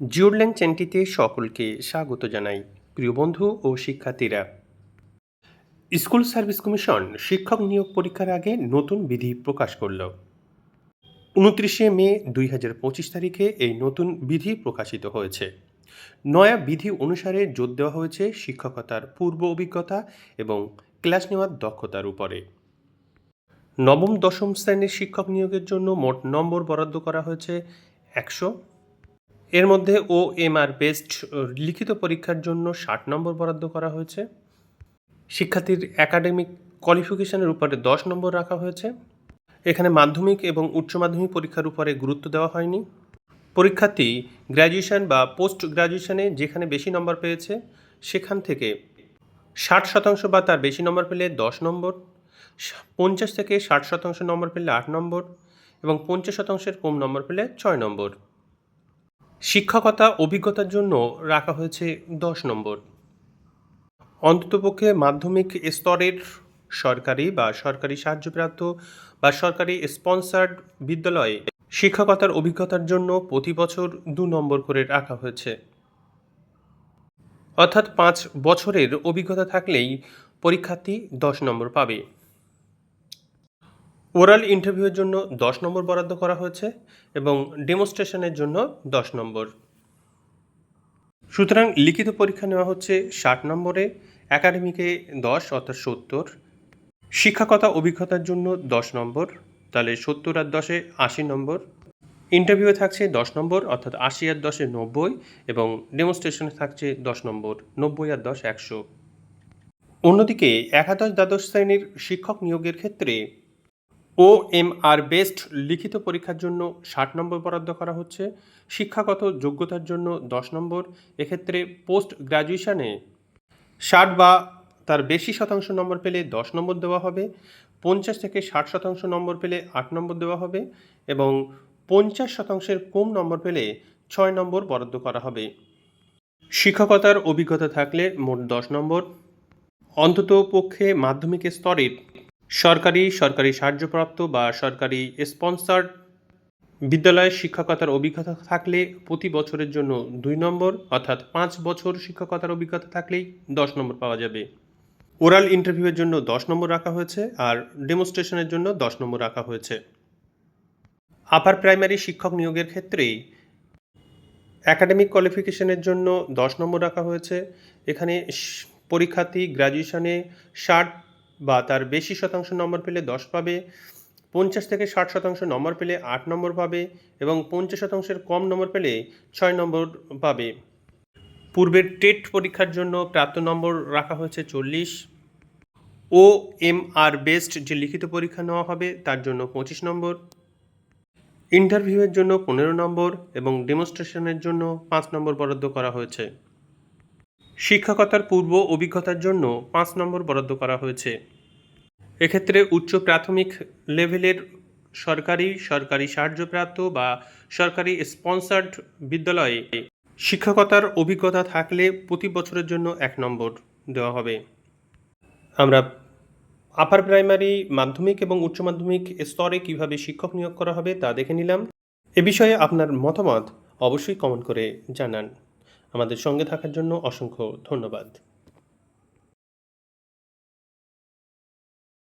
জিওরল্যান্ড চ্যানেলটিতে সকলকে স্বাগত জানাই, প্রিয় বন্ধু ও শিক্ষার্থীরা। স্কুল সার্ভিস কমিশন শিক্ষক নিয়োগ পরীক্ষার আগে নতুন বিধি প্রকাশ করল। উনত্রিশে মে দুই হাজার পঁচিশ তারিখে এই নতুন বিধি প্রকাশিত হয়েছে। নয়া বিধি অনুসারে জোর দেওয়া হয়েছে শিক্ষকতার পূর্ব অভিজ্ঞতা এবং ক্লাস নেওয়ার দক্ষতার উপরে। নবম দশম শ্রেণির শিক্ষক নিয়োগের জন্য মোট নম্বর বরাদ্দ করা হয়েছে একশো এর মধ্যে ও এম আর বেস্ট লিখিত পরীক্ষার জন্য ষাট নম্বর বরাদ্দ করা হয়েছে। শিক্ষার্থীর একাডেমিক কোয়ালিফিকেশনের উপরে দশ নম্বর রাখা হয়েছে। এখানে মাধ্যমিক এবং উচ্চ মাধ্যমিক পরীক্ষার উপরে গুরুত্ব দেওয়া হয়নি। পরীক্ষার্থী গ্র্যাজুয়েশন বা পোস্ট গ্র্যাজুয়েশনে যেখানে বেশি নম্বর পেয়েছে, সেখান থেকে ষাট শতাংশ বা তার বেশি নম্বর পেলে দশ নম্বর, পঞ্চাশ থেকে ষাট শতাংশ নম্বর পেলে আট নম্বর এবং পঞ্চাশ শতাংশের কম নম্বর পেলে ছয় নম্বর। শিক্ষকতা অভিজ্ঞতার জন্য রাখা হয়েছে দশ নম্বর। অন্ততপক্ষে মাধ্যমিক স্তরের সরকারি বা সরকারি সাহায্যপ্রাপ্ত বা সরকারি স্পন্সার্ড বিদ্যালয়ে শিক্ষকতার অভিজ্ঞতার জন্য প্রতি বছর দু নম্বর করে রাখা হয়েছে। অর্থাৎ পাঁচ বছরের অভিজ্ঞতা থাকলেই পরীক্ষার্থী দশ নম্বর পাবে। ওরাল ইন্টারভিউয়ের জন্য দশ নম্বর বরাদ্দ করা হয়েছে এবং ডেমনস্ট্রেশনের জন্য দশ নম্বর। সুতরাং লিখিত পরীক্ষা নেওয়া হচ্ছে ষাট নম্বরে, একাডেমিকে দশ অর্থাৎ সত্তর। শিক্ষাকতা অভিজ্ঞতার জন্য দশ নম্বর, তাহলে সত্তর আর দশে আশি নম্বর। ইন্টারভিউয়ে থাকছে দশ নম্বর, অর্থাৎ আশি আর দশে নব্বই এবং ডেমনস্ট্রেশনে থাকছে দশ নম্বর, নব্বই আর দশ একশো। অন্যদিকে একাদশ দ্বাদশ শ্রেণির শিক্ষক নিয়োগের ক্ষেত্রে ও এম আর বেস্ট লিখিত পরীক্ষার জন্য ষাট নম্বর বরাদ্দ করা হচ্ছে। শিক্ষাগত যোগ্যতার জন্য দশ নম্বর। এক্ষেত্রে পোস্ট গ্র্যাজুয়েশনে ষাট বা তার বেশি শতাংশ নম্বর পেলে দশ নম্বর দেওয়া হবে। পঞ্চাশ থেকে ষাট শতাংশ নম্বর পেলে আট নম্বর দেওয়া হবে এবং পঞ্চাশ শতাংশের কম নম্বর পেলে ছয় নম্বর বরাদ্দ করা হবে। শিক্ষকতার অভিজ্ঞতা থাকলে মোট দশ নম্বর। অন্তত পক্ষে মাধ্যমিক স্তরের সরকারি সরকারি সাহায্যপ্রাপ্ত বা সরকারি স্পন্সার্ড বিদ্যালয়ের শিক্ষকতার অভিজ্ঞতা থাকলে প্রতি বছরের জন্য দুই নম্বর, অর্থাৎ পাঁচ বছর শিক্ষকতার অভিজ্ঞতা থাকলেই দশ নম্বর পাওয়া যাবে। ওরাল ইন্টারভিউয়ের জন্য দশ নম্বর রাখা হয়েছে আর ডেমনস্ট্রেশনের জন্য দশ নম্বর রাখা হয়েছে। আপার প্রাইমারি শিক্ষক নিয়োগের ক্ষেত্রে অ্যাকাডেমিক কোয়ালিফিকেশনের জন্য দশ নম্বর রাখা হয়েছে। এখানে পরীক্ষার্থী গ্র্যাজুয়েশনে ষাট বা তার বেশি শতাংশ নম্বর পেলে দশ পাবে, পঞ্চাশ থেকে ষাট শতাংশ নম্বর পেলে আট নম্বর পাবে এবং পঞ্চাশ শতাংশের কম নম্বর পেলে ছয় নম্বর পাবে। পূর্বের টেট পরীক্ষার জন্য প্রাপ্ত নম্বর রাখা হয়েছে চল্লিশ। ও এম আর বেস্ট যে লিখিত পরীক্ষা নেওয়া হবে তার জন্য পঁচিশ নম্বর। ইন্টারভিউয়ের জন্য পনেরো নম্বর এবং ডেমনস্ট্রেশনের জন্য পাঁচ নম্বর বরাদ্দ করা হয়েছে। শিক্ষকতার পূর্ব অভিজ্ঞতার জন্য পাঁচ নম্বর বরাদ্দ করা হয়েছে। এক্ষেত্রে উচ্চ প্রাথমিক লেভেলের সরকারি সরকারি সাহায্যপ্রাপ্ত বা সরকারি স্পন্সার্ড বিদ্যালয়ে শিক্ষকতার অভিজ্ঞতা থাকলে প্রতি বছরের জন্য এক নম্বর দেওয়া হবে। আমরা আপার প্রাইমারি মাধ্যমিক এবং উচ্চ মাধ্যমিক স্তরে কীভাবে শিক্ষক নিয়োগ করা হবে তা দেখে নিলাম। এ বিষয়ে আপনার মতামত অবশ্যই কমেন্ট করে জানান। আমাদের সঙ্গে থাকার জন্য অসংখ্য ধন্যবাদ।